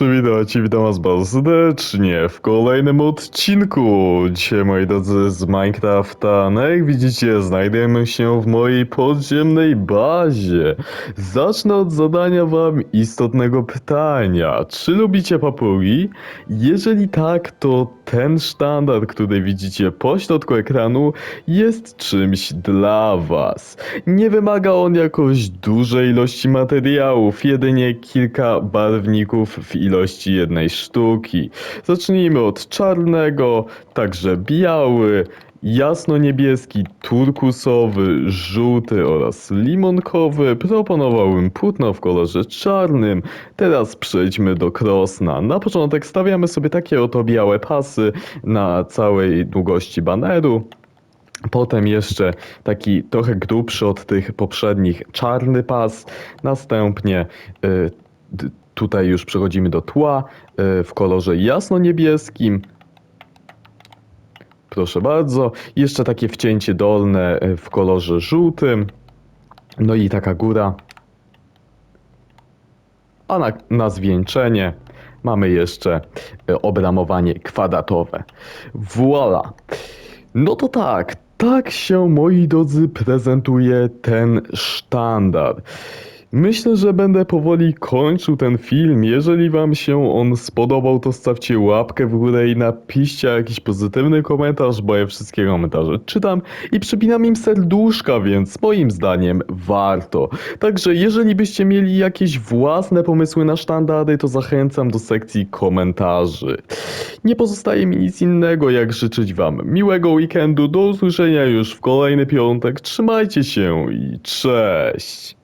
Witajcie, witam was bardzo serdecznie w kolejnym odcinku. Dzisiaj, moi drodzy, z Minecrafta. No jak widzicie, znajdujemy się w mojej podziemnej bazie. Zacznę od zadania wam istotnego pytania. Czy lubicie papugi? Jeżeli tak, to ten sztandar, który widzicie po środku ekranu, jest czymś dla was. Nie wymaga on jakoś dużej ilości materiałów, jedynie kilka barwników w ilości jednej sztuki. Zacznijmy od czarnego, także biały, jasno-niebieski, turkusowy, żółty oraz limonkowy. Proponowałbym płótno w kolorze czarnym. Teraz przejdźmy do krosna. Na początek stawiamy sobie takie oto białe pasy na całej długości baneru. Potem jeszcze taki trochę grubszy od tych poprzednich czarny pas. Następnie y, tutaj już przechodzimy do tła y, w kolorze jasno-niebieskim. Proszę bardzo. Jeszcze takie wcięcie dolne y, w kolorze żółtym. No i taka góra. A na, na zwieńczenie mamy jeszcze y, obramowanie kwadratowe. Voila! No to tak, tak się moi drodzy prezentuje ten sztandar. Myślę, że będę powoli kończył ten film. Jeżeli wam się on spodobał, to stawcie łapkę w górę i napiszcie jakiś pozytywny komentarz, bo ja wszystkie komentarze czytam i przypinam im serduszka, więc moim zdaniem warto. Także jeżeli byście mieli jakieś własne pomysły na sztandary, to zachęcam do sekcji komentarzy. Nie pozostaje mi nic innego, jak życzyć wam miłego weekendu. Do usłyszenia już w kolejny piątek. Trzymajcie się i cześć!